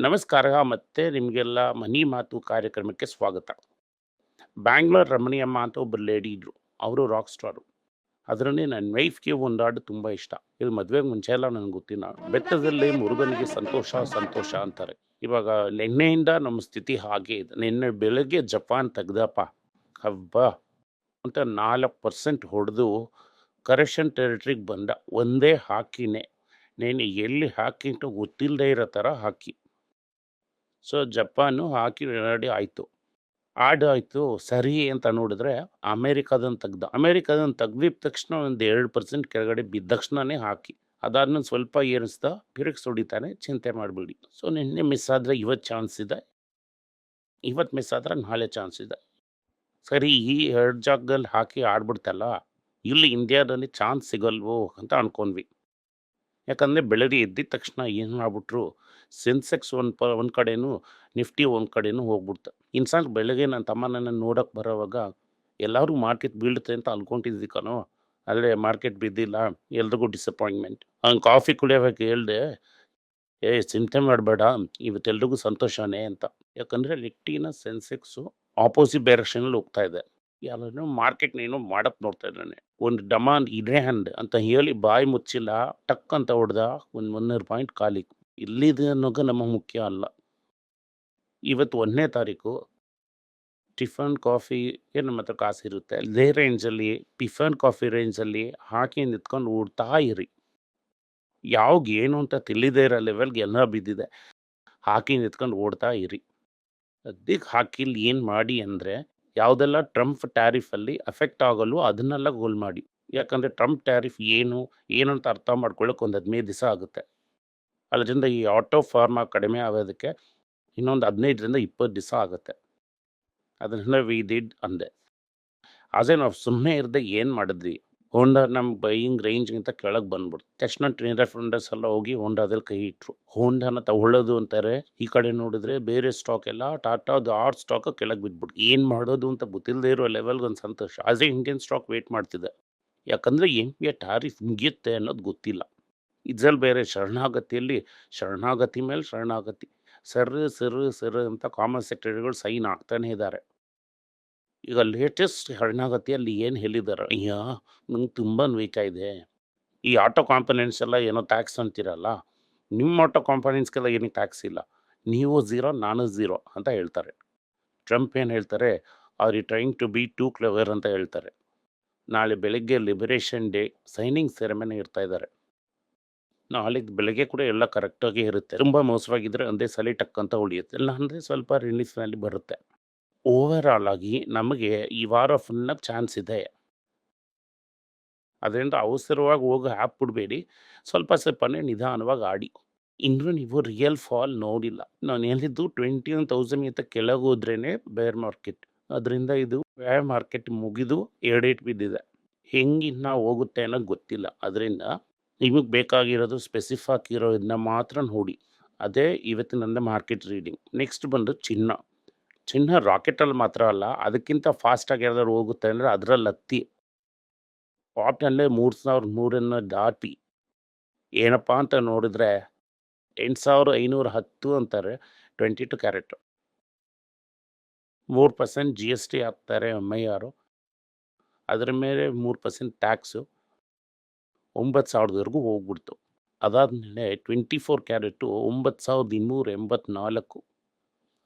ನಮಸ್ಕಾರ ಮತ್ತು ನಿಮಗೆಲ್ಲ ಮನಿ ಮಾತು ಕಾರ್ಯಕ್ರಮಕ್ಕೆ ಸ್ವಾಗತ. ಬ್ಯಾಂಗ್ಳೂರ್ ರಮಣಿಯಮ್ಮ ಅಂತ ಒಬ್ಬರು ಲೇಡಿ ಇದ್ದರು ಅವರು ರಾಕ್ ಸ್ಟಾರು ಅದರಲ್ಲಿ ನನ್ನ ವೈಫ್ಗೆ ಒಂದು ಹಾಡು ತುಂಬ ಇಷ್ಟ. ಇದು ಮದುವೆಗೆ ಮುಂಚೆ ಎಲ್ಲ ನನಗೆ ಗೊತ್ತಿಲ್ಲ. ಬೆತ್ತದಲ್ಲಿ ಮುರುಗನಿಗೆ ಸಂತೋಷ ಸಂತೋಷ ಅಂತಾರೆ. ಇವಾಗ ನಿನ್ನೆಯಿಂದ ನಮ್ಮ ಸ್ಥಿತಿ ಹಾಗೆ ಇದೆ. ನಿನ್ನೆ ಬೆಳಗ್ಗೆ ಜಪಾನ್ ತೆಗ್ದಪ್ಪ. ಹಬ್ಬ. ಅಂತ ನಾಲ್ಕು ಪರ್ಸೆಂಟ್ ಹೊಡೆದು ಕರೆಕ್ಷನ್ ಟೆರಿಟ್ರಿಗೆ ಬಂದ. ಒಂದೇ ಹಾಕಿನೇ. ನೀನು ಎಲ್ಲಿ ಹಾಕಿ ಅಂತ ಗೊತ್ತಿಲ್ಲದೆ ಇರೋ ಥರ ಹಾಕಿ. ಸೊ, ಜಪಾನು ಹಾಕಿ ರೆಡಿ ಆಯಿತು. ಆಡ್ ಆಯಿತು ಸರಿ ಅಂತ ನೋಡಿದ್ರೆ ಅಮೇರಿಕಾದನ್ನು ತೆಗ್ದು ಅಮೇರಿಕಾದನ್ನು ತೆಗ್ದಿದ ತಕ್ಷಣ ಒಂದು ಎರಡು ಪರ್ಸೆಂಟ್ ಕೆಳಗಡೆ ಬಿದ್ದ ತಕ್ಷಣನೇ ಹಾಕಿ, ಅದಾದ್ಮೇಲೆ ಸ್ವಲ್ಪ ಏರಿಸ್ದ ಪಿರಿಕ್ಸ್ ಹೊಡಿತಾನೆ, ಚಿಂತೆ ಮಾಡಬೇಡಿ. ಸೊ, ನಿನ್ನೆ ಮಿಸ್ ಆದರೆ ಇವತ್ತು ಚಾನ್ಸ್ ಇದೆ. ಇವತ್ತು ಮಿಸ್ ಆದರೆ ನಾಳೆ ಚಾನ್ಸ್ ಇದೆ. ಸರಿ, ಈ ಎರಡು ಜಾಗದಲ್ಲಿ ಹಾಕಿ ಆಡ್ಬಿಡ್ತಲ್ಲ, ಇಲ್ಲಿ ಇಂಡಿಯಾದಲ್ಲಿ ಚಾನ್ಸ್ ಸಿಗಲ್ವೋ ಅಂತ ಅನ್ಕೊಂಡ್ವಿ. ಯಾಕಂದರೆ ಬೆಳಗ್ಗೆ ಎದ್ದಿದ ತಕ್ಷಣ ಏನು ಮಾಡ್ಬಿಟ್ರು ಸೆನ್ಸೆಕ್ಸ್ ಒಂದು ಪ, ಒಂದು ಕಡೆನೂ ನಿಫ್ಟಿ ಒಂದು ಕಡೆನೂ ಹೋಗ್ಬಿಡ್ತು. ಇನ್ಸಾನ್ ಬೆಳಗ್ಗೆ ನನ್ನ ತಮ್ಮ ನನ್ನ ನೋಡೋಕೆ ಬರೋವಾಗ, ಎಲ್ಲರೂ ಮಾರ್ಕೆಟ್ ಬೀಳುತ್ತೆ ಅಂತ ಅನ್ಕೊಂಡಿದ್ವಿ ಕಣೋ. ಅಲ್ಲೇ ಮಾರ್ಕೆಟ್ ಬಿದ್ದಿಲ್ಲ, ಎಲ್ರಿಗೂ ಡಿಸಪಾಯಿಂಟ್ಮೆಂಟ್ ಹಂಗೆ ಕಾಫಿ ಕುಡಿಯೋವಾಗ ಹೇಳ್ದೆ, ಏ, ಚಿಂತೆ ಮಾಡಬೇಡ, ಇವತ್ತೆಲ್ರಿಗೂ ಸಂತೋಷನೇ ಅಂತ. ಯಾಕಂದರೆ ನಿಫ್ಟಿನ ಸೆನ್ಸೆಕ್ಸು ಆಪೋಸಿಟ್ ಡೈರೆಕ್ಷನಲ್ಲಿ ಹೋಗ್ತಾ ಇದೆ. ಯಾರು ಮಾರ್ಕೆಟ್ ನೀನು ಮಾಡಪ್ ನೋಡ್ತಾ ಇದ್ದಾನೆ ಒಂದು ಡಮಾಂಡ್ ಇದೇ ಹ್ಯಾಂಡ್ ಅಂತ ಹೇಳಿ ಬಾಯಿ ಮುಚ್ಚಿಲ್ಲ, ಟಕ್ ಅಂತ ಹೊಡೆದ, ಒಂದು ಮುನ್ನೂರು ಪಾಯಿಂಟ್ ಖಾಲಿ. ಇಲ್ಲಿದೆ ಅನ್ನೋದು ನಮ್ಮ ಮುಖ್ಯ ಅಲ್ಲ. ಇವತ್ತು ಒಂದನೇ ತಾರೀಕು ಟಿಫನ್ ಕಾಫಿಗೆ ನಮ್ಮ ಹತ್ರ ಕಾಸು ಇರುತ್ತೆ ಅದೇ ರೇಂಜಲ್ಲಿ ಟಿಫನ್ ಕಾಫಿ ರೇಂಜಲ್ಲಿ ಹಾಕಿ ನಿಂತ್ಕೊಂಡು ಓಡ್ತಾ ಇರಿ. ಯಾವಾಗ ಏನು ಅಂತ ತಿಳಿದೇ ಇರೋ ಲೆವೆಲ್ಗೆ ಎಲ್ಲ ಬಿದ್ದಿದೆ. ಹಾಕಿ ನಿಂತ್ಕೊಂಡು ಓಡ್ತಾ ಇರಿ. ಅದಕ್ಕೆ ಹಾಕಿ ಏನು ಮಾಡಿ ಅಂದರೆ ಯಾವುದೆಲ್ಲ ಟ್ರಂಪ್ ಟ್ಯಾರಿಫಲ್ಲಿ ಅಫೆಕ್ಟ್ ಆಗಲು ಅದನ್ನೆಲ್ಲ ಗೋಲ್ ಮಾಡಿ. ಯಾಕಂದರೆ ಟ್ರಂಪ್ ಟ್ಯಾರಿಫ್ ಏನು ಏನು ಅಂತ ಅರ್ಥ ಮಾಡ್ಕೊಳ್ಳೋಕೆ ಒಂದು ಹದಿನೈದು ದಿವಸ ಆಗುತ್ತೆ. ಅದರಿಂದ ಈ ಆಟೋ ಫಾರ್ಮಾ ಕಡಿಮೆ ಆಗೋದಕ್ಕೆ ಇನ್ನೊಂದು ಹದಿನೈದರಿಂದ ಇಪ್ಪತ್ತು ದಿವಸ ಆಗುತ್ತೆ. ಅದರಿಂದ ವಿ ದಿಡ್ ಅಂದೆ. ಅದೇ ನಾವು ಸುಮ್ಮನೆ ಇರದೆ ಏನು ಮಾಡಿದ್ವಿ? ಹೋಂಡಾ ನಮ್ಮ ಬೈಯಿಂಗ್ ರೇಂಜ್ಗಿಂತ ಕೆಳಗೆ ಬಂದ್ಬಿಡ್ತು. ತಕ್ಷಣ ಟ್ರೇನರ್ ಫ್ರೆಂಡರ್ಸ್ ಎಲ್ಲ ಹೋಗಿ ಹೋಂಡಾದಲ್ಲಿ ಕೈ ಇಟ್ಟರು ಹೋಂಡಾನ ತಗೊಳ್ಳೋದು ಅಂತಾರೆ. ಈ ಕಡೆ ನೋಡಿದ್ರೆ ಬೇರೆ ಸ್ಟಾಕ್ ಎಲ್ಲ ಟಾಟಾದು ಆರ್ ಸ್ಟಾಕ್ ಕೆಳಗೆ ಬಿದ್ಬಿಟ್ಟು ಏನು ಮಾಡೋದು ಅಂತ ಗೊತ್ತಿಲ್ಲದೆ ಇರೋ ಲೆವೆಲ್ಗೆ ಒಂದು ಸಂತೋಷ. ಆದರೆ ಇಂಡಿಯನ್ ಸ್ಟಾಕ್ ವೇಟ್ ಮಾಡ್ತಿದ್ದೆ ಯಾಕಂದರೆ ಎಂ ಪಿ ಟಾರಿಫ್ ಮುಗಿಯುತ್ತೆ ಅನ್ನೋದು ಗೊತ್ತಿಲ್ಲ. ಇದ್ರಲ್ಲಿ ಬೇರೆ ಶರಣಾಗತಿಯಲ್ಲಿ ಶರಣಾಗತಿ ಮೇಲೆ ಶರಣಾಗತಿ. ಸರ್ ಸರ್ ಸರ್ ಅಂತ ಕಾಮರ್ಸ್ ಸೆಕ್ರೆಟರಿಗಳು ಸೈನ್ ಆಗ್ತಾನೆ ಇದ್ದಾರೆ. ಈಗ ಲೇಟೆಸ್ಟ್ ಶರಣಾಗತಿಯಲ್ಲಿ ಏನು ಹೇಳಿದ್ದಾರೆ ಅಯ್ಯ, ನಂಗೆ ತುಂಬ ವೀಕ್ ಇದೆ. ಈ ಆಟೋ ಕಾಂಪನೆಂಟ್ಸ್ ಎಲ್ಲ ಏನೋ ಟ್ಯಾಕ್ಸ್ ಅಂತೀರಲ್ಲ? ನಿಮ್ಮ ಆಟೋ ಕಾಂಪನೆಂಟ್ಸ್ಗೆಲ್ಲ ಏನಕ್ಕೆ ಟ್ಯಾಕ್ಸ್ ಇಲ್ಲ. ನೀವು ಝೀರೋ, ನಾನು ಝೀರೋ ಅಂತ ಹೇಳ್ತಾರೆ. ಟ್ರಂಪ್ ಏನು ಹೇಳ್ತಾರೆ? Are you trying to be too clever ಅಂತ ಹೇಳ್ತಾರೆ. ನಾಳೆ ಬೆಳಗ್ಗೆ ಲಿಬರೇಷನ್ ಡೇ, ಸೈನಿಂಗ್ ಸೆರೆಮನಿ ಇರ್ತಾ ಇದ್ದಾರೆ. ನಾಳೆಗೆ ಬೆಳಗ್ಗೆ ಕೂಡ ಎಲ್ಲ ಕರೆಕ್ಟಾಗಿ ಇರುತ್ತೆ. ತುಂಬ ಮೋಸವಾಗಿದ್ದರೆ ಒಂದೇ ಸಲ ಟಕ್ಕಂತ ಉಳಿಯುತ್ತೆ. ಇಲ್ಲ ಅಂದರೆ ಸ್ವಲ್ಪ ರಿಲೀಫ್ನಲ್ಲಿ ಬರುತ್ತೆ. ಓವರ್ ಆಲ್ ಆಗಿ ನಮಗೆ ಈ ವಾರ ಫುಲ್ನಾಗ ಚಾನ್ಸ್ ಇದೆ. ಅದರಿಂದ ಅವಸರವಾಗಿ ಹೋಗಿ ಹಾಕ್ಬಿಡ್ಬೇಡಿ ಸ್ವಲ್ಪ ಸ್ವಲ್ಪನೇ ನಿಧಾನವಾಗಿ ಆಡಿ. ಇನ್ನೂ ನೀವು ರಿಯಲ್ ಫಾಲ್ ನೋಡಿಲ್ಲ. ನಾನು ಹೇಳಿದ್ದು ಟ್ವೆಂಟಿ ಒನ್ ತೌಸಂಡ್ಗಿಂತ ಕೆಳಗೆ ಹೋದ್ರೇ ಬೇರ್ ಮಾರ್ಕೆಟ್ ಅದರಿಂದ ಇದು ಬೇರ್ ಮಾರ್ಕೆಟ್ ಮುಗಿದು ಎರಡೇಟ್ ಬಿದ್ದಿದೆ. ಹೆಂಗೆ ಹೋಗುತ್ತೆ ಅನ್ನೋ ಗೊತ್ತಿಲ್ಲ. ಅದರಿಂದ ನಿಮಗೆ ಬೇಕಾಗಿರೋದು ಸ್ಪೆಸಿಫಾಕ್ ಇರೋದನ್ನ ಮಾತ್ರ ನೋಡಿ. ಅದೇ ಇವತ್ತಿನ ಮಾರ್ಕೆಟ್ ರೀಡಿಂಗ್ ನೆಕ್ಸ್ಟ್ ಬಂದು ಚಿನ್ನ. ಚಿನ್ನ ರಾಕೆಟಲ್ಲಿ ಮಾತ್ರ ಅಲ್ಲ, ಅದಕ್ಕಿಂತ ಫಾಸ್ಟಾಗಿ ಯಾವ್ದಾದ್ರು ಹೋಗುತ್ತೆ ಅಂದರೆ ಅದರಲ್ಲಿ ಹತ್ತಿ. ಪಾಪ್ನಲ್ಲೇ ಮೂರು ಸಾವಿರ ಮೂರನ್ನು ದಾಟಿ. ಏನಪ್ಪ ಅಂತ ನೋಡಿದ್ರೆ ಎಂಟು ಸಾವಿರ ಐನೂರ ಹತ್ತು ಅಂತಾರೆ ಟ್ವೆಂಟಿ ಟು ಕ್ಯಾರೆಟ್ ಮೂರು ಪರ್ಸೆಂಟ್ ಜಿ ಎಸ್ ಟಿ ಹಾಕ್ತಾರೆ ಎಂ ಐ ಆರು ಅದರ ಮೇಲೆ ಮೂರು ಪರ್ಸೆಂಟ್ ಟ್ಯಾಕ್ಸು ಒಂಬತ್ತು ಸಾವಿರದವರೆಗೂ ಹೋಗ್ಬಿಡ್ತು. ಅದಾದಮೇಲೆ ಟ್ವೆಂಟಿ ಫೋರ್ ಕ್ಯಾರೆಟು ಒಂಬತ್ತು ಸಾವಿರದ ಇನ್ನೂರ ಎಂಬತ್ನಾಲ್ಕು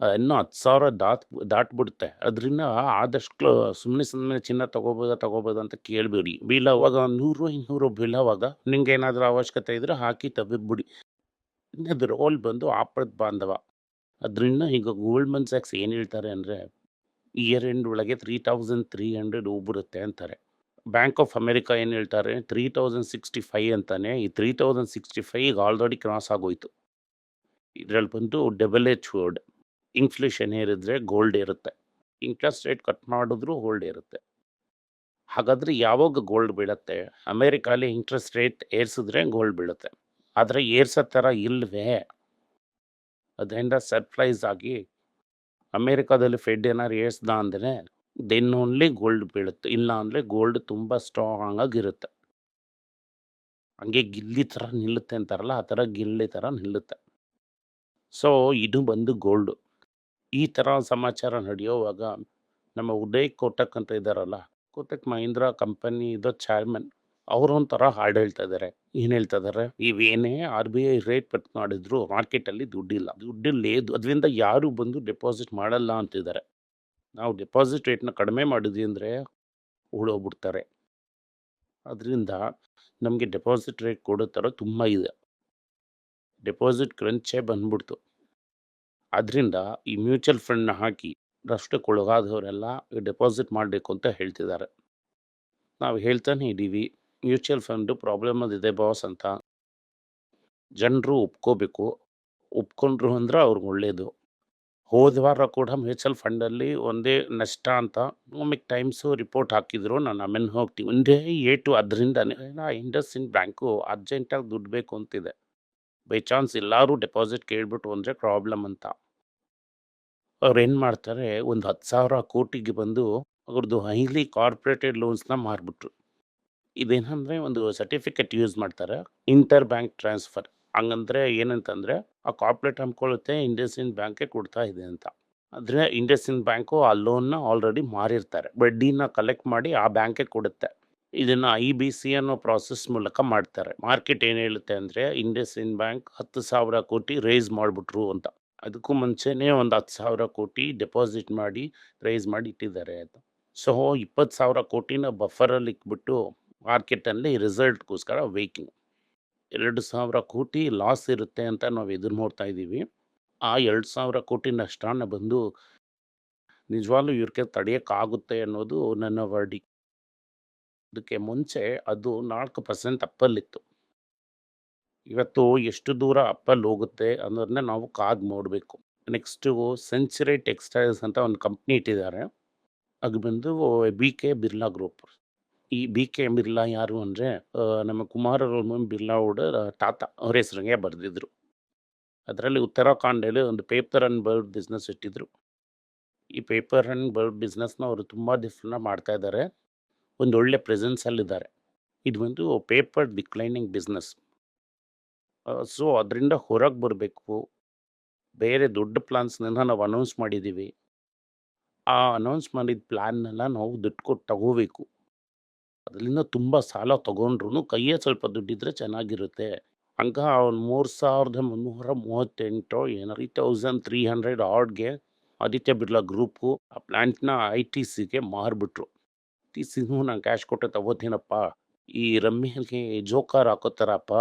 ಇನ್ನೂ ಹತ್ತು ಸಾವಿರ ದಾಟ್ ದಾಟ್ಬಿಡುತ್ತೆ. ಅದರಿಂದ ಆದಷ್ಟು ಸುಮ್ಮನೆ ಸುಮ್ಮನೆ ಚಿನ್ನ ತೊಗೋಬೋದಾ ತೊಗೋಬೋದಾ ಅಂತ ಕೇಳಬೇಡಿ. ಬೀಳೋವಾಗ ನೂರು, ಇನ್ನೂರು ಬೀಳೋವಾಗ ನಿಮ್ಗೆ ಏನಾದರೂ ಅವಶ್ಯಕತೆ ಇದ್ದರೆ ಹಾಕಿ ತೆಗೆದ್ಬಿಡಿ ಅದು ರೋಲ್ ಬಂದು ಆಪದ ಬಾಂಧವ. ಅದರಿಂದ ಈಗ ಗೋಲ್ಡ್ಮನ್ ಸ್ಯಾಕ್ಸ್ ಏನು ಹೇಳ್ತಾರೆ ಅಂದರೆ ಇಯರ್ ಎಂಡ್ ಒಳಗೆ ತ್ರೀ ತೌಸಂಡ್ ತ್ರೀ ಹಂಡ್ರೆಡ್ ಹೋಗ್ಬಿಡುತ್ತೆ ಅಂತಾರೆ. ಬ್ಯಾಂಕ್ ಆಫ್ ಅಮೆರಿಕಾ ಏನು ಹೇಳ್ತಾರೆ? ತ್ರೀ ತೌಸಂಡ್ ಸಿಕ್ಸ್ಟಿ ಫೈ ಅಂತಾನೆ. ಈ ತ್ರೀ ತೌಸಂಡ್ ಸಿಕ್ಸ್ಟಿ ಫೈಗೆ ಆಲ್ರೆಡಿ ಕ್ರಾಸ್ ಆಗೋಯ್ತು. ಇದರಲ್ಲಿ ಬಂದು ಡಬಲ್ ಎಚ್ ವರ್ಡ್ ಇನ್ಫ್ಲೇಷನ್ ಏರಿದ್ರೆ ಗೋಲ್ಡ್ ಇರುತ್ತೆ ಇಂಟ್ರೆಸ್ಟ್ ರೇಟ್ ಕಟ್ ಮಾಡಿದ್ರು ಗೋಲ್ಡ್ ಇರುತ್ತೆ ಹಾಗಾದರೆ ಯಾವಾಗ ಗೋಲ್ಡ್ ಬೀಳುತ್ತೆ? ಅಮೇರಿಕಾಲಿ ಇಂಟ್ರೆಸ್ಟ್ ರೇಟ್ ಏರಿಸಿದ್ರೆ ಗೋಲ್ಡ್ ಬೀಳುತ್ತೆ. ಆದರೆ ಏರ್ಸೋ ಥರ ಇಲ್ಲವೇ ಅದರಿಂದ ಸರ್ಪ್ರೈಸ್ ಆಗಿ ಅಮೇರಿಕಾದಲ್ಲಿ ಫೆಡ್ ಏನಾರು ಏರ್ಸ್ದ ಅಂದರೆ ದೆನ್ ಓನ್ಲಿ ಗೋಲ್ಡ್ ಬೀಳುತ್ತೆ ಇಲ್ಲ ಅಂದರೆ ಗೋಲ್ಡ್ ತುಂಬ ಸ್ಟ್ರಾಂಗ್ ಆಗಿರುತ್ತೆ ಹಂಗೆ ಗಿಲ್ಲಿ ಥರ ನಿಲ್ಲುತ್ತೆ ಅಂತಾರಲ್ಲ ಆ ಥರ ಗಿಲ್ಲಿ ಥರ ನಿಲ್ಲುತ್ತೆ ಸೊ ಇದು ಬಂದು ಗೋಲ್ಡು. ಈ ಥರ ಸಮಾಚಾರ ನಡೆಯುವಾಗ ನಮ್ಮ ಉದಯ್ ಕೋಟಕ್ ಅಂತ ಇದ್ದಾರಲ್ಲ, ಕೋಟಕ್ ಮಹೀಂದ್ರಾ ಕಂಪನಿದು ಚೇರ್ಮನ್ ಅವರು ಒಂಥರ ಹಾಡು ಹೇಳ್ತಾ ಇದ್ದಾರೆ. ಏನು ಹೇಳ್ತಾ ಇದ್ದಾರೆ? ಬಿ ಐ ರೇಟ್ ಪಟ್ ಮಾಡಿದ್ರು ಮಾರ್ಕೆಟಲ್ಲಿ ದುಡ್ಡಿಲ್ಲ. ದುಡ್ಡು ಲೇದು. ಅದರಿಂದ ಯಾರು ಬಂದು ಡೆಪಾಸಿಟ್ ಮಾಡಲ್ಲ" ಅಂತಿದ್ದಾರೆ. ನಾವು ಡೆಪಾಸಿಟ್ ರೇಟ್‌ನ ಕಡಿಮೆ ಮಾಡಿದ್ವಿ ಅಂದರೆ ಉಳೋಗ್ಬಿಡ್ತಾರೆ ಅದರಿಂದ ನಮಗೆ ಡೆಪಾಸಿಟ್ ರೇಟ್ ಕೊಡೋ ಥರ ತುಂಬ ಇದೆ. ಡೆಪಾಸಿಟ್ ಕ್ರಂಚೇ ಬಂದ್ಬಿಡ್ತು. ಅದರಿಂದ ಈ ಮ್ಯೂಚುವಲ್ ಫಂಡ್‌ನ ಹಾಕಿ ನಷ್ಟಕ್ಕೊಳಗಾದವರೆಲ್ಲ ಡೆಪಾಸಿಟ್ ಮಾಡಬೇಕು ಅಂತ ಹೇಳ್ತಿದ್ದಾರೆ. ನಾವು ಹೇಳ್ತಾನೆ ಇದ್ದೀವಿ, ಮ್ಯೂಚುವಲ್ ಫಂಡು ಪ್ರಾಬ್ಲಮ್ ಅದಿದೆ ಬಾಸ್ ಅಂತ. ಜನರು ಒಪ್ಕೋಬೇಕು. ಒಪ್ಕೊಂಡ್ರು ಅಂದ್ರೆ ಅವ್ರಿಗೆ ಒಳ್ಳೇದು. ಹೋದ ವಾರ ಕೂಡ ಮ್ಯೂಚುವಲ್ ಫಂಡಲ್ಲಿ ಒಂದೇ ನಷ್ಟ ಅಂತ ಎಕನಾಮಿಕ್ ಟೈಮ್ಸು ರಿಪೋರ್ಟ್ ಹಾಕಿದ್ರು. ನಾನು ಆಮೇಲೆ ಹೋಗ್ತೀನಿ. ಒಂದೇ ಏಟು ಅದರಿಂದನೇ ಇಂಡಸ್ ಇನ್ ಬ್ಯಾಂಕು ಅರ್ಜೆಂಟಾಗಿ ದುಡ್ಡು ಬೇಕು ಅಂತಿದೆ. ಬೈ ಚಾನ್ಸ್ ಎಲ್ಲರೂ ಡೆಪಾಸಿಟ್ ಕೇಳ್ಬಿಟ್ಟು ಅಂದರೆ ಪ್ರಾಬ್ಲಮ್ ಅಂತ. ಅವ್ರು ಏನು ಮಾಡ್ತಾರೆ, ಒಂದು 10,000 ಕೋಟಿಗೆ ಬಂದು ಅವ್ರದ್ದು ಹೈಲಿ ಕಾರ್ಪೊರೇಟೆಡ್ ಲೋನ್ಸ್‌ನ ಮಾರ್ಬಿಟ್ರು. ಇದೇನಂದರೆ ಒಂದು ಸರ್ಟಿಫಿಕೇಟ್ ಯೂಸ್ ಮಾಡ್ತಾರೆ. Inter bank transfer. ಹಂಗಂದ್ರೆ ಏನಂತಂದರೆ ಆ ಕಾರ್ಪೊರೇಟ್ ಇಂಡಸ್ ಇನ್ ಬ್ಯಾಂಕ್‌ಗೆ ಕೊಡ್ತಾ ಇದೆ ಅಂತ. ಆದರೆ ಇಂಡಸ್ ಇನ್ ಬ್ಯಾಂಕು ಆ ಲೋನ್‌ನ ಆಲ್ರೆಡಿ ಮಾರಿರ್ತಾರೆ. ಬಡ್ಡಿನ ಕಲೆಕ್ಟ್ ಮಾಡಿ ಆ ಬ್ಯಾಂಕೇ ಕೊಡುತ್ತೆ. ಇದನ್ನ ಸಿ ಅನ್ನೋ ಪ್ರಾಸೆಸ್ ಮೂಲಕ ಮಾಡ್ತಾರೆ. ಮಾರ್ಕೆಟ್ ಏನು ಹೇಳುತ್ತೆ ಅಂದ್ರೆ, ಇನ್ ಬ್ಯಾಂಕ್ 10,000 ಕೋಟಿ ರೇಸ್ ಮಾಡ್ಬಿಟ್ರು ಅಂತ. ಅದಕ್ಕೂ ಮುಂಚೆನೇ ಒಂದು 10,000 ಕೋಟಿ ಡೆಪಾಸಿಟ್ ಮಾಡಿ ರೈಸ್ ಮಾಡಿ ಇಟ್ಟಿದ್ದಾರೆ ಅಂತ. ಸೊ 20,000 ಕೋಟಿನ ಬಫರಲ್ಲಿ ಇಟ್ಬಿಟ್ಟು ಮಾರ್ಕೆಟಲ್ಲಿ ರಿಸಲ್ಟ್‌ಗೋಸ್ಕರ ವೇಟಿಂಗ್. 2,000 ಕೋಟಿ ಲಾಸ್ ಇರುತ್ತೆ ಅಂತ ನಾವು ಎದುರು ನೋಡ್ತಾ ಇದ್ದೀವಿ. ಆ 2,000 ಕೋಟಿ ನಷ್ಟನ ಬಂದು ನಿಜವಾಗ್ಲೂ ಇವ್ರಿಗೆ ತಡೆಯೋಕ್ಕಾಗುತ್ತೆ ಅನ್ನೋದು ನನ್ನ ವರ್ಡಿ ಅದಕ್ಕೆ ಮುಂಚೆ ಅದು ನಾಲ್ಕು ಪರ್ಸೆಂಟ್ ಅಪ್ಪಲ್ಲಿತ್ತು. ಇವತ್ತು ಎಷ್ಟು ದೂರ ಅಪ್ಪಲ್ಲಿ ಹೋಗುತ್ತೆ ಅನ್ನೋದನ್ನ ನಾವು ಕಾದು ನೋಡಬೇಕು. ನೆಕ್ಸ್ಟು ಸೆಂಚುರಿ ಟೆಕ್ಸ್‌ಟೈಲ್ಸ್ ಅಂತ ಒಂದು ಕಂಪ್ನಿ ಇಟ್ಟಿದ್ದಾರೆ. ಅದು ಬಂದು ಬಿ ಕೆ ಬಿರ್ಲಾ ಗ್ರೂಪ್. ಈ ಬಿ ಕೆ ಬಿರ್ಲಾ ಯಾರು ಅಂದರೆ ನಮ್ಮ ನಮ್ಮ ಕುಮಾರಸ್ವಾಮಿ ಬಿರ್ಲಾ ಅವರ ತಾತ. ಅವ್ರ ಹೆಸರಿಗೆ ಬರೆದಿದ್ರು. ಅದರಲ್ಲಿ ಉತ್ತರಾಖಂಡಲ್ಲಿ ಒಂದು ಪೇಪರ್ ಅಂಡ್ ಬಲ್ಬ್ ಬಿಸ್ನೆಸ್ ಇಟ್ಟಿದ್ರು. ಈ ಪೇಪರ್ ಆ್ಯಂಡ್ ಬಲ್ಬ್ ಬಿಸ್ನೆಸ್‌ನ ಅವರು ತುಂಬ ಡಿಫ್ರೆಂಟ್ ಮಾಡ್ತಾ ಇದ್ದಾರೆ. ಒಂದು ಒಳ್ಳೆ ಪ್ರೆಸೆನ್ಸಲ್ಲಿದ್ದಾರೆ. ಇದು ಒಂದು ಪೇಪರ್ ಡಿಕ್ಲೈನಿಂಗ್ ಬಿಸ್ನೆಸ್. ಸೊ ಅದರಿಂದ ಹೊರಗೆ ಬರಬೇಕು. ಬೇರೆ ದೊಡ್ಡ ಪ್ಲಾನ್ಸ್‌ನೆಲ್ಲ ನಾವು ಅನೌನ್ಸ್ ಮಾಡಿದ್ದೀವಿ. ಆ ಅನೌನ್ಸ್ ಮಾಡಿದ ಪ್ಲ್ಯಾನ್ನೆಲ್ಲ ನಾವು ದುಡ್ಡು ಕೊಟ್ಟು ತಗೋಬೇಕು. ಅದರಿಂದ ತುಂಬ ಸಾಲ ತೊಗೊಂಡ್ರು ಕೈಯೇ ಸ್ವಲ್ಪ ದುಡ್ಡಿದ್ರೆ ಚೆನ್ನಾಗಿರುತ್ತೆ. ಹಂಗ ಒಂದು 3,338 ಏನೋ 3,300 ಆಡ್‌ಗೆ ಆದಿತ್ಯ ಬಿರ್ಲಾ ಗ್ರೂಪು ಆ ಪ್ಲಾಂಟ್‌ನ ಐ.ಟಿ.ಸಿಗೆ ಮಾರ್ಬಿಟ್ರು. ಐ.ಟಿ.ಸಿನೂ ನಾನು ಕ್ಯಾಶ್ ಕೊಟ್ಟು ತಗೋತೀನಪ್ಪ. ಈ ರಮ್ಮಿಗೆ ಜೋಕಾರ್ ಹಾಕೋತಾರಪ್ಪ.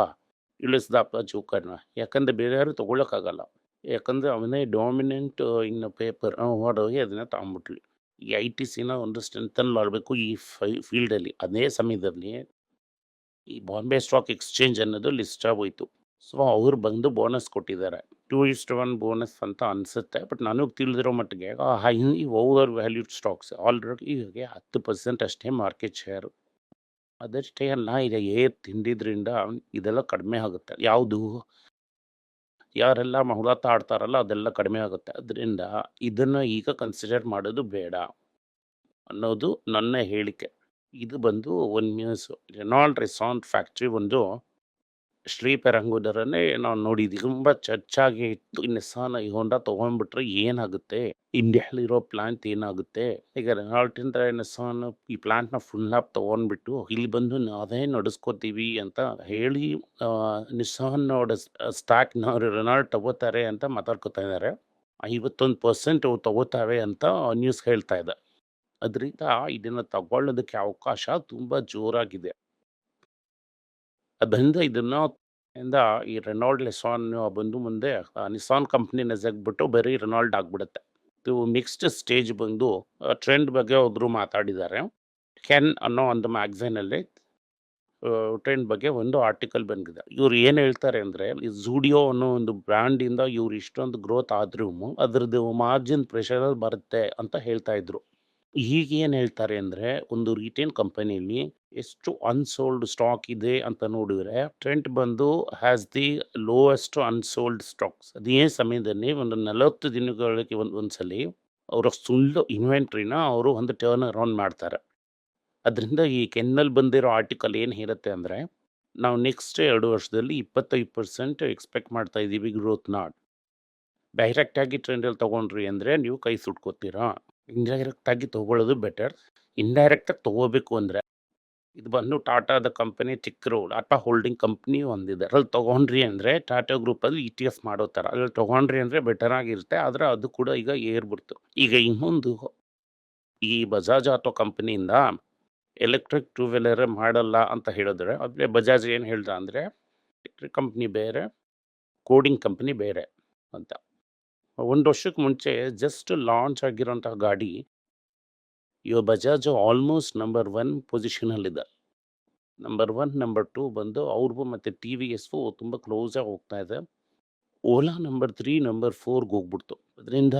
ಇಳಿಸ್ದಪ್ಪ ಜೋಕರ್‌ನ. ಯಾಕಂದರೆ ಬೇರೆ ಯಾರು ತೊಗೊಳಕ್ಕಾಗಲ್ಲ ಯಾಕಂದ್ರೆ ಅವನೇ ಡಾಮಿನೆಂಟ್ ಇನ್ನು ಪೇಪರ್ ಹೋಗಿ ಅದನ್ನ ತಗೊಂಡ್ಬಿಟ್ರು. ಈ ಐ ಟಿ ಸಿನ ಒಂದು ಸ್ಟ್ರೆಂಥನ್ ಮಾಡಬೇಕು ಈ ಫೈ, ಫೀಲ್ಡಲ್ಲಿ. ಅದೇ ಸಮಯದಲ್ಲಿ ಈ ಬಾಂಬೆ ಸ್ಟಾಕ್ ಎಕ್ಸ್ಚೇಂಜ್ ಅನ್ನೋದು ಲಿಸ್ಟ್ ಆಗೋಯ್ತು. ಸೊ, ಅವ್ರು ಬಂದು ಬೋನಸ್ ಕೊಟ್ಟಿದ್ದಾರೆ. 2:1 ಬೋನಸ್ ಅಂತ ಅನಿಸುತ್ತೆ ಬಟ್ ನನಗೆ ತಿಳಿದಿರೋ ಮಟ್ಟಿಗೆ ಈ ಓವರ್ ವ್ಯಾಲ್ಯೂಡ್ ಸ್ಟಾಕ್ಸ್ ಆಲ್ರೆಡಿ ಈಗ ಹತ್ತು ಪರ್ಸೆಂಟ್ ಅಷ್ಟೇ ಮಾರ್ಕೆಟ್ ಶೇರು. ಅದಷ್ಟೇ ಅಲ್ಲ, ಈಗ ಏ ತಿಂದಿದ್ರಿಂದ ಇದೆಲ್ಲ ಕಡಿಮೆ ಆಗುತ್ತೆ. ಯಾವುದು? ಯಾರೆಲ್ಲ ಹುಳಾಟ ಆಡ್ತಾರಲ್ಲ, ಅದೆಲ್ಲ ಕಡಿಮೆ ಆಗುತ್ತೆ. ಅದರಿಂದ ಇದನ್ನು ಈಗ ಕನ್ಸಿಡರ್ ಮಾಡೋದು ಬೇಡ. ಅನ್ನೋದು ನನ್ನ ಹೇಳಿಕೆ. ಇದು ಬಂದು ಒನ್ ನ್ಯೂಸು. ರೆನಾಲ್ಡ್ ರೆಸಾಂಟ್ ಫ್ಯಾಕ್ಟ್ರಿ ಒಂದು ಶ್ರೀಪೆರಂಗೂರಲ್ಲೇ ನಾವು ನೋಡಿದ್ದೀವಿ. ತುಂಬ ಚರ್ಚಾಗಿ ಇತ್ತು. ನಿಸ್ಸಾನ್ ಈ ಹೋಂಡಾ ತೊಗೊಂಡ್ಬಿಟ್ರೆ ಏನಾಗುತ್ತೆ? ಇಂಡಿಯಾಲಿರೋ ಪ್ಲಾಂಟ್ ಏನಾಗುತ್ತೆ? ಈಗ ರೆನಾಲ್ಟ್ ಇಂದ ನಿಸ್ಸಾನ್ ಈ ಪ್ಲಾಂಟ್‌ನ ಫುಲ್ ಆಪ್ ತಗೊಂಡ್ಬಿಟ್ಟು ಇಲ್ಲಿ ಬಂದು ನಾವೇ ನಡೆಸ್ಕೋತೀವಿ ಅಂತ ಹೇಳಿ ಅವರ ಸ್ಟಾಕ್‌ನ ರೆನಾಲ್ಟ್ ತಗೋತಾರೆ ಅಂತ ಮಾತಾಡ್ಕೊತಾ ಇದ್ದಾರೆ. 51% ಅವು ತಗೋತಾವೆ ಅಂತ ನ್ಯೂಸ್ ಹೇಳ್ತಾ ಇದೆ. ಅದರಿಂದ ಇದನ್ನ ತಗೊಳ್ಳೋದಕ್ಕೆ ಅವಕಾಶ ತುಂಬ ಜೋರಾಗಿದೆ. ಅದರಿಂದ ಇದನ್ನ ಇಂದ ಈ ರೆನಾಲ್ಡ್ ಲೆಸಾನ್ ಬಂದು ಮುಂದೆ ನಿಸಾನ್ ಕಂಪ್ನಿ ಕಂಪ್ನಿನ ಎಸೆದ್ಬಿಟ್ಟು ಬರೀ ರೆನಾಲ್ಡ್ ಆಗ್ಬಿಡುತ್ತೆ. ಇದು ನೆಕ್ಸ್ಟ್ ಸ್ಟೇಜ್ ಬಂದು ಟ್ರೆಂಡ್ ಬಗ್ಗೆ ಒಬ್ಬರು ಮಾತಾಡಿದ್ದಾರೆ. ಕೆನ್ ಅನ್ನೋ ಒಂದು ಮ್ಯಾಗಝೈನಲ್ಲಿ ಟ್ರೆಂಡ್ ಬಗ್ಗೆ ಒಂದು ಆರ್ಟಿಕಲ್ ಬಂದಿದೆ. ಇವ್ರು ಏನು ಹೇಳ್ತಾರೆ ಅಂದ್ರೆ, ಈ ಝೂಡಿಯೋ ಅನ್ನೋ ಒಂದು ಬ್ರ್ಯಾಂಡಿಂದ ಇವ್ರು ಇಷ್ಟೊಂದು ಗ್ರೋತ್ ಆದ್ರೂ, ಅದ್ರದ್ದು ಮಾರ್ಜಿನ್ ಪ್ರೆಷರ್ ಬರುತ್ತೆ ಅಂತ ಹೇಳ್ತಾ ಇದ್ರು. ಈಗ ಏನು ಹೇಳ್ತಾರೆ ಅಂದರೆ, ಒಂದು ರಿಟೇಲ್ ಕಂಪನಿಯಲ್ಲಿ ಎಷ್ಟು ಅನ್ಸೋಲ್ಡ್ ಸ್ಟಾಕ್ ಇದೆ ಅಂತ ನೋಡಿದರೆ ಟ್ರೆಂಟ್ ಬಂದು has the lowest unsold stocks. ಅದೇ ಸಮಯದಲ್ಲಿ ಒಂದು 40 ದಿನಗಳಿಗೆ ಒಂದು, ಒಂದ್ಸಲಿ ಅವರ ಸುಳ್ಳು ಇನ್ವೆಂಟ್ರಿನ ಅವರು ಒಂದು ಟರ್ನ್ ಅರೌಂಡ್ ಮಾಡ್ತಾರೆ. ಅದರಿಂದ ಈ ಕೆನ್ನಲ್ಲಿ ಬಂದಿರೋ ಆರ್ಟಿಕಲ್ ಏನು ಹೇಳುತ್ತೆ ಅಂದರೆ, ನಾವು ನೆಕ್ಸ್ಟ್ ಎರಡು ವರ್ಷದಲ್ಲಿ 25% ಎಕ್ಸ್ಪೆಕ್ಟ್ ಮಾಡ್ತಾ ಇದ್ದೀವಿ ನಾಟ್ ಡೈರೆಕ್ಟಾಗಿ ಟ್ರೆಂಡಲ್ಲಿ ತೊಗೊಂಡ್ರಿ ಅಂದರೆ ನೀವು ಕೈ ಸುಟ್ಕೋತೀರಾ ಇಂಡೈರೆಕ್ಟಾಗಿ ತೊಗೊಳ್ಳೋದು ಬೆಟರ್ ಇಂಡೈರೆಕ್ಟಾಗಿ ತೊಗೋಬೇಕು ಅಂದರೆ, ಇದು ಬಂದು ಟಾಟಾದ ಕಂಪನಿ ರೋಡ್ ಟಾಟಾ ಹೋಲ್ಡಿಂಗ್ ಕಂಪ್ನಿ ಒಂದಿದೆ. ಅದ್ರಲ್ಲಿ ತೊಗೊಂಡ್ರಿ ಅಂದರೆ ಟಾಟಾ ಗ್ರೂಪಲ್ಲಿ ಇ ಟಿ ಎಫ್ ಮಾಡೋ ಥರ ಅದ್ರಲ್ಲಿ ತೊಗೊಂಡ್ರಿ ಅಂದರೆ ಬೆಟರ್ ಆಗಿರುತ್ತೆ. ಆದರೆ ಅದು ಕೂಡ ಈಗ ಏರ್ಬಿಡ್ತು. ಈಗ ಇನ್ನೊಂದು ಈ ಬಜಾಜ್ ಆಟೋ ಕಂಪ್ನಿಯಿಂದ ಎಲೆಕ್ಟ್ರಿಕ್ ಟೂ ವೀಲರ್ ಮಾಡಲ್ಲ ಅಂತ ಹೇಳಿದ್ರೆ ಆದರೆ ಬಜಾಜ್ ಏನು ಹೇಳ್ದ ಅಂದರೆ ಎಲೆಕ್ಟ್ರಿಕ್ ಕಂಪ್ನಿ ಬೇರೆ ಕೋಡಿಂಗ್ ಕಂಪ್ನಿ ಬೇರೆ ಅಂತ. ಒಂದು ವರ್ಷಕ್ಕೆ ಮುಂಚೆ ಜಸ್ಟ್ ಲಾಂಚ್ ಆಗಿರೋಂಥ ಗಾಡಿ, ಇವ ಬಜಾಜ್ ಆಲ್ಮೋಸ್ಟ್ ನಂಬರ್ ಒನ್ ಪೊಸಿಷನಲ್ಲಿದೆ ನಂಬರ್ ಒನ್ ನಂಬರ್ ಟೂ ಬಂದು ಅವ್ರಿಗೂ ಮತ್ತು ಟಿ ವಿ ಎಸ್ಗೂ ತುಂಬ ಕ್ಲೋಸಾಗಿ ಹೋಗ್ತಾ ಇದೆ. ಓಲಾ ನಂಬರ್ ತ್ರೀ ನಂಬರ್ ಫೋರ್ಗೆ ಹೋಗ್ಬಿಡ್ತು. ಅದರಿಂದ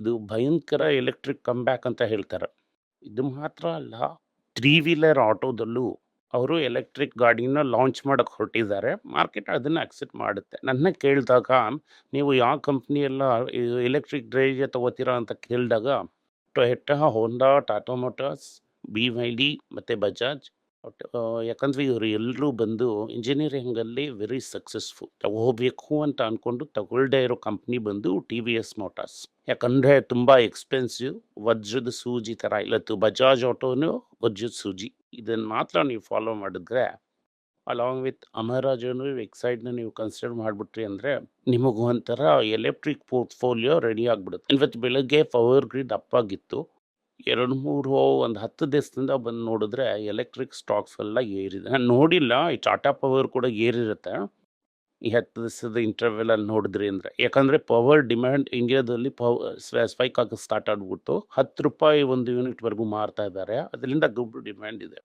ಇದು ಭಯಂಕರ ಎಲೆಕ್ಟ್ರಿಕ್ ಕಮ್ಬ್ಯಾಕ್ ಅಂತ ಹೇಳ್ತಾರೆ. ಇದು ಮಾತ್ರ ಅಲ್ಲ ತ್ರೀ ವೀಲರ್ ಆಟೋದಲ್ಲೂ ಅವರು ಎಲೆಕ್ಟ್ರಿಕ್ ಗಾಡಿನ ಲಾಂಚ್ ಮಾಡೋಕ್ಕೆ ಹೊರಟಿದ್ದಾರೆ. ಮಾರ್ಕೆಟ್ ಅದನ್ನು ಅಕ್ಸೆಪ್ಟ್ ಮಾಡುತ್ತೆ. ನನ್ನ ಕೇಳಿದಾಗ, ನೀವು ಯಾವ ಕಂಪ್ನಿಯೆಲ್ಲ ಎಲೆಕ್ಟ್ರಿಕ್ ಡ್ರೈವ್ ತಗೋತೀರಾ ಅಂತ ಕೇಳಿದಾಗ Toyota Honda Tata Motors B Y D ಮತ್ತು ಬಜಾಜ್ ಆ, ಯಾಕಂದ್ರೆ ಇವರು ಎಲ್ಲರೂ ಬಂದು ಇಂಜಿನಿಯರಿಂಗಲ್ಲಿ ವೆರಿ ಸಕ್ಸಸ್ಫುಲ್ ತಗೋಬೇಕು ಅಂತ ಅಂದ್ಕೊಂಡು ತಗೊಳ್ಳದೇ ಇರೋ ಕಂಪ್ನಿ ಬಂದು ಟಿ ವಿ ಎಸ್ ಮೋಟಾರ್ಸ್ ಯಾಕಂದರೆ ತುಂಬ ಎಕ್ಸ್ಪೆನ್ಸಿವ್ ವಜ್ರದ ಸೂಜಿ ಥರ ಇಲ್ಲತ್ತು ಬಜಾಜ್ ಆಟೋನು ವಜ್ರದ ಸೂಜಿ. ಇದನ್ನು ಮಾತ್ರ ನೀವು ಫಾಲೋ ಮಾಡಿದ್ರೆ ಅಲಾಂಗ್ ವಿತ್ ಅಮರಾಜನು ವೆಬ್ಸೈಟ್ನ ನೀವು ಕನ್ಸಿಡರ್ ಮಾಡಿಬಿಟ್ರಿ ಅಂದರೆ ನಿಮಗೂ ಒಂಥರ ಎಲೆಕ್ಟ್ರಿಕ್ ಪೋರ್ಟ್ಫೋಲಿಯೋ ರೆಡಿ ಆಗಿಬಿಡುತ್ತೆ. ಇವತ್ತು ಬೆಳಗ್ಗೆ ಪವರ್ ಗ್ರಿಡ್ ಅಪ್ಪಾಗಿತ್ತು ಎರಡು ಮೂರು ಒಂದು ಹತ್ತು ದಿವಸದಿಂದ ಬಂದು ನೋಡಿದ್ರೆ ಎಲೆಕ್ಟ್ರಿಕ್ ಸ್ಟಾಕ್ಸ್ ಎಲ್ಲ ಏರಿದೆ. ನಾನು ನೋಡಿಲ್ಲ, ಈ ಟಾಟಾ ಪವರ್ ಕೂಡ ಏರಿರುತ್ತೆ. ಈ ಹತ್ತು ದಿವಸದ ಇಂಟರ್ವೆಲಲ್ಲಿ ನೋಡಿದ್ರಿ ಅಂದರೆ. ಯಾಕಂದರೆ ಪವರ್ ಡಿಮ್ಯಾಂಡ್ ಇಂಡಿಯಾದಲ್ಲಿ ಪವ್ ಸ್ಪೈಕ್ ಆಗಿ ಸ್ಟಾರ್ಟ್ ಆಗಿಬಿಡ್ತು. ಹತ್ತು ರೂಪಾಯಿ ಒಂದು ಯೂನಿಟ್ವರೆಗೂ ಮಾರ್ತಾ ಇದ್ದಾರೆ. ಅದರಿಂದ ದುಡ್ಡು ಡಿಮ್ಯಾಂಡ್ ಇದೆ.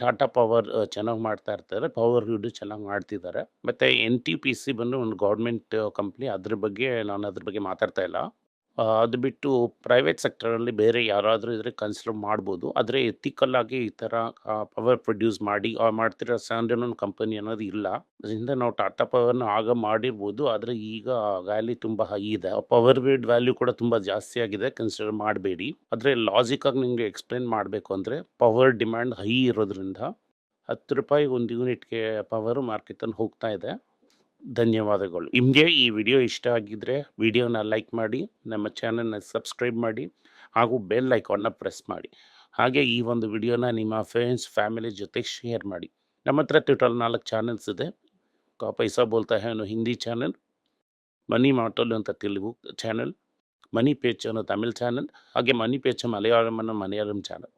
ಟಾಟಾ ಪವರ್ ಚೆನ್ನಾಗಿ ಮಾಡ್ತಾ ಇರ್ತಾರೆ. ಪವರ್ ಗ್ರಿಡ್ ಚೆನ್ನಾಗಿ ಮಾಡ್ತಿದ್ದಾರೆ. ಮತ್ತು ಎನ್ ಟಿ ಪಿ ಸಿ ಬಂದು ಒಂದು ಗೌರ್ಮೆಂಟ್ ಕಂಪ್ನಿ ಅದ್ರ ಬಗ್ಗೆ, ನಾನು ಅದ್ರ ಬಗ್ಗೆ ಮಾತಾಡ್ತಾ ಇಲ್ಲ. ಅದು ಬಿಟ್ಟು ಪ್ರೈವೇಟ್ ಸೆಕ್ಟರಲ್ಲಿ ಬೇರೆ ಯಾರಾದರೂ ಇದ್ರೆ ಕನ್ಸಿಡರ್ ಮಾಡ್ಬೋದು. ಆದರೆ ಎಥಿಕಲ್ ಆಗಿ ಈ ಥರ ಪವರ್ ಪ್ರೊಡ್ಯೂಸ್ ಮಾಡಿ ಮಾಡ್ತಿರೋ ಒಂದು ಕಂಪನಿ ಅನ್ನೋದು ಇಲ್ಲ. ಅದರಿಂದ ನಾವು ಟಾಟಾ ಪವರ್ನ ಆಗ ಮಾಡಿರ್ಬೋದು. ಆದರೆ ಈಗ ವ್ಯಾಲ್ಯೂ ತುಂಬ ಹೈ ಇದೆ. ಪವರ್ ಬಿಡ್ ವ್ಯಾಲ್ಯೂ ಕೂಡ ತುಂಬ ಜಾಸ್ತಿ ಆಗಿದೆ. ಕನ್ಸಿಡರ್ ಮಾಡಬೇಡಿ. ಆದರೆ ಲಾಜಿಕಾಗಿ ನಿಮಗೆ ಎಕ್ಸ್ಪ್ಲೇನ್ ಮಾಡಬೇಕು ಅಂದರೆ ಪವರ್ ಡಿಮ್ಯಾಂಡ್ ಹೈ ಇರೋದ್ರಿಂದ ಹತ್ತು ರೂಪಾಯಿ ಒಂದು ಯೂನಿಟ್ಗೆ ಪವರು ಮಾರ್ಕೆಟಲ್ಲಿ ಹೋಗ್ತಾ ಇದೆ. ಧನ್ಯವಾದಗಳು. ನಿಮಗೆ ಈ ವಿಡಿಯೋ ಇಷ್ಟ ಆಗಿದ್ದರೆ ವಿಡಿಯೋನ ಲೈಕ್ ಮಾಡಿ, ನಮ್ಮ ಚಾನಲ್ನ ಸಬ್ಸ್ಕ್ರೈಬ್ ಮಾಡಿ ಹಾಗೂ ಬೆಲ್ ಐಕಾನ್ನ ಪ್ರೆಸ್ ಮಾಡಿ. ಹಾಗೆ ಈ ಒಂದು ವಿಡಿಯೋನ ನಿಮ್ಮ ಫ್ರೆಂಡ್ಸ್, ಫ್ಯಾಮಿಲಿ ಜೊತೆ ಶೇರ್ ಮಾಡಿ. ನಮ್ಮ ಹತ್ರ ಟೋಟಲ್ ನಾಲ್ಕು ಚಾನಲ್ಸ್ ಇದೆ. ಕಾ ಪೈಸಾ ಬೋಲ್ತಾ ಹೇ ಅನ್ನೋ ಹಿಂದಿ ಚಾನಲ್, ಮನಿ ಮಾಟೋಲ್ ಅಂತ ತೆಲುಗು ಚಾನಲ್, ಮನಿ ಪೇಚ್ ಅನ್ನೋ ತಮಿಳ್ ಚಾನಲ್, ಹಾಗೆ ಮನಿ ಪೇಚ್ ಮಲಯಾಳಂ ಅನ್ನೋ ಮಲಯಾಳಂ ಚಾನಲ್.